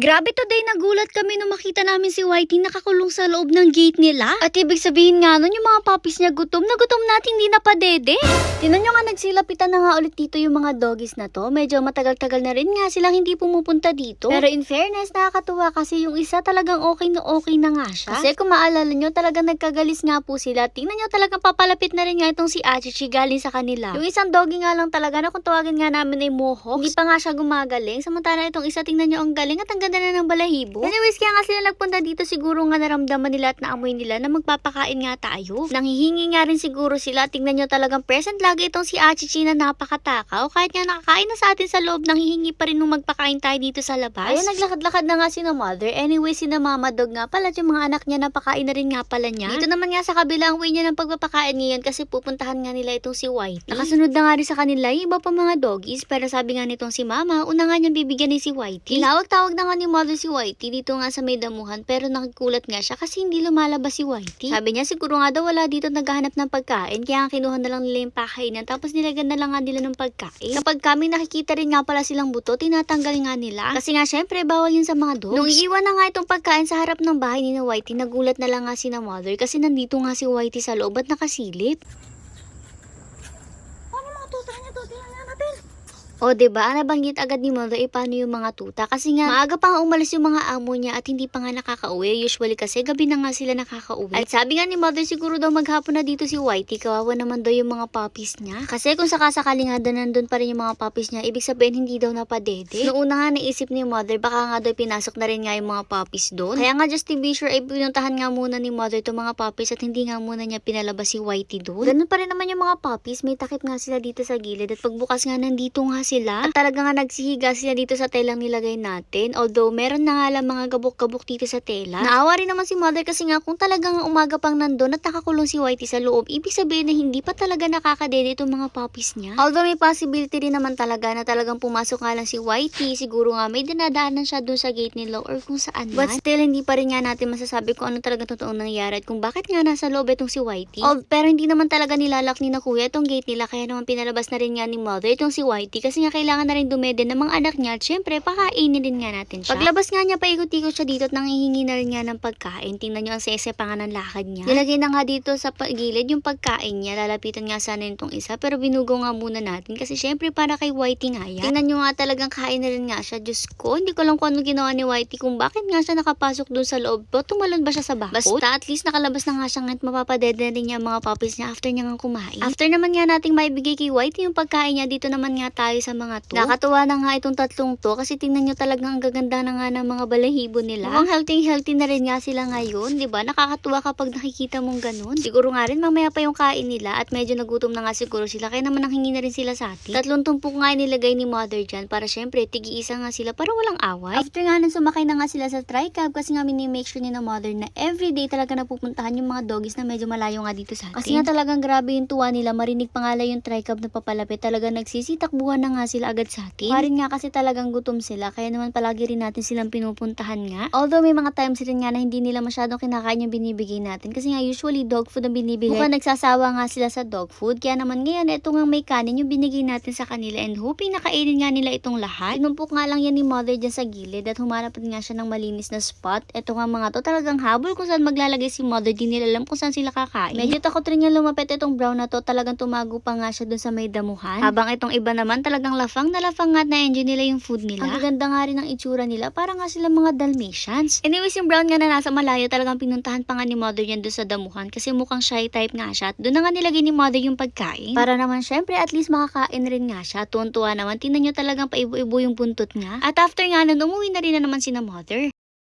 Grabe today, nagulat kami nung makita namin si Whitey nakakulong sa loob ng gate nila. At ibig sabihin nga nun, yung mga puppies niya gutom na gutom natin hindi na padede. Tinan nyo nga nagsilapitan na nga ulit dito yung mga doggies na to. Medyo matagal-tagal na rin nga silang hindi pumupunta dito. Pero in fairness, nakakatuwa kasi yung isa talagang okay na okay na nga siya. Kasi kung maalala nyo, talagang nagkagalis nga po sila. Tingnan nyo talagang papalapit na rin nga itong si Achichi galing sa kanila. Yung isang doggy nga lang talaga na kung tawagin nga namin ay mohawk, hindi pa nga siya gumagaling. Samantala itong isa, tingnan nyo ang galing at ang ganda na ng balahibo. Anyways, kaya nga sila nagpunta dito siguro nga naramdaman nila at naamoy nila na magpapakain nga tayo. Nanghihingi nga rin siguro sila. Tingnan nyo talagang present lagi itong si Achichi na napakatakaw. Kahit nga nakakain na sa atin sa loob, nanghihingi pa rin nung magpakain tayo dito sa labas. Ayun, naglakad-lakad na nga si na mother. Anyway, si na mama dog nga pala, yung mga anak niya napakain na rin nga pala niya. Dito naman nga sa kabilang way niya ng pagpapakain ngayon kasi pupuntahan nga nila itong si Whitey. Nakasunod na nga rin sa kanila yung iba pa mga doggies pero sabi nga nitong si mama, una nga niyang bibigyan ni si Whitey. Tinawag-tawag na nga ni mother si Whitey dito nga sa may damuhan pero nakikulat nga siya kasi hindi lumalabas si Whitey. Sabi niya siguro nga daw wala dito naghahanap ng pagkain kaya kinuha na lang nila yung pakainan tapos nilagyan na lang nga nila ng pagkain. Kapag kami nakikita rin nga pala silang buto, tinatanggal nga nila. Kasi nga syempre bawal yun sa mga dogs. Nung iiwan na nga itong pagkain sa harap ng bahay ni na Whitey, nagulat na lang nga si na mother kasi nandito nga si Whitey sa loob at nakasilip. Ano mga tuta niya to? Tingnan nga natin. O, diba? Nabanggit agad ni Mother, eh, paano yung mga tuta? Kasi nga, maaga pa nga umalis yung mga amo niya at hindi pa nga nakakauwi. Usually kasi, gabi na nga sila nakakauwi. At sabi nga ni Mother, siguro daw maghapon na dito si Whitey. Kawawa naman daw yung mga puppies niya. Kasi kung sakasakali nga daw nandun pa rin yung mga puppies niya, ibig sabihin hindi daw napadede. Noong una nga naisip ni Mother, baka nga daw pinasok na rin nga yung mga puppies doon. Kaya nga just to be sure, ay pinuntahan nga muna ni Mother itong mga puppies at hindi nga muna niya pinalabas si Whitey doon. Ganun pa rin naman yung mga puppies, may takip nga sila dito sa gilid at pagbukas nga nandito nga sila. At talaga nga nagsihiga sila dito sa telang nilagay natin. Although meron na nga lang mga gabok-gabok dito sa tela. Naawa rin naman si mother kasi nga kung talagang umaga pang nandun at nakakulong si Whitey sa loob, ibig sabihin na hindi pa talaga nakakadede itong mga puppies niya. Although may possibility rin naman talaga na talagang pumasok nga lang si Whitey, siguro nga may dinadaanan siya dun sa gate nila or kung saan man. But still, hindi pa rin nga natin masasabi kung ano talaga totoong nangyari at kung bakit nga nasa loob itong si Whitey. Oh, pero hindi naman talaga nilalak ni na kuya itong gate nila kaya naman pinalabas na rin nga ni mother itong si Whitey kasi nga kailangan na rin dumede ng mga anak niya at syempre pakainin din nga natin siya. Paglabas nga niya paikot-ikot siya dito at nangihingi na rin nga ng pagkain. Tingnan niyo ang sese pa nga ng lakad niya. Nilagay na nga dito sa gilid yung pagkain niya. Lalapitan nga sana nitong isa pero binugo nga muna natin kasi syempre para kay Whitey nga yan. Tingnan niyo nga talagang kain na rin nga siya. Diyos ko, hindi ko lang kung ano ginawa ni Whitey kung bakit nga siya nakapasok dun sa loob. O tumalon ba siya sa bakod? Basta at least nakalabas na nga siya nga't mapapadede na rin niya mga puppies niya after niya nga kumain. After naman nga nating maibigay kay Whitey yung pagkain niya, dito naman nga tayo sa mga to. Nakatuwa na nga itong tatlong to kasi tingnan nyo talagang ang gaganda na nga ng mga balahibo nila. Mukhang healthy healthy na rin nga sila ngayon, di ba? Nakakatuwa kapag nakikita mong ganun. Siguro nga rin mamaya pa yung kain nila at medyo nagutom na nga siguro sila kaya naman nanghingi na rin sila sa atin. Tatlong tumpok nga nilagay ni mother dyan para syempre tigi-isa nga sila para walang away. After nga nang sumakay na nga sila sa tricab kasi nga mini-make sure ni na mother na everyday talaga napupuntahan yung mga doggies na medyo malayo nga dito sa atin. Kasi nga talagang grabe yung tuwa nila, marinig pa nga yung tricab na papalapit. Talaga nagsisitakbuhan na nga sila agad sa atin. Parin nga kasi talagang gutom sila kaya naman palagi rin natin silang pinupuntahan nga. Although may mga times rin nga na hindi nila masyadong kinakain yung binibigay natin kasi nga usually dog food ang binibigay. Mukhang nagsasawa nga sila sa dog food kaya naman ngayon ito nga may kanin yung binigay natin sa kanila and hoping nakainin nga nila itong lahat. Tinumpok nga lang yan ni mother dyan sa gilid at humanap rin nga siya ng malinis na spot. Ito nga mga to talagang habol kung saan maglalagay si mother di nila alam kung saan sila kakain. Medyo takot rin niya lumapit itong brown na to talagang tumago pa nga siya dun sa may damuhan. Habang itong iba naman talagang lafang na lafang nga na enjoy nila yung food nila. Ang gaganda nga rin ng itsura nila para nga sila mga Dalmatians. Anyways, yung brown nga na nasa malayo talagang pinuntahan pa nga ni mother yan doon sa damuhan kasi mukhang shy type nga siya. Doon na nga nilagay ni mother yung pagkain. Para naman syempre at least makakain rin nga siya. Tuwan-tuwa naman. Tingnan nyo talagang paibo-ibo yung buntot nga. At after nga nun, umuwi na rin na naman si na mother.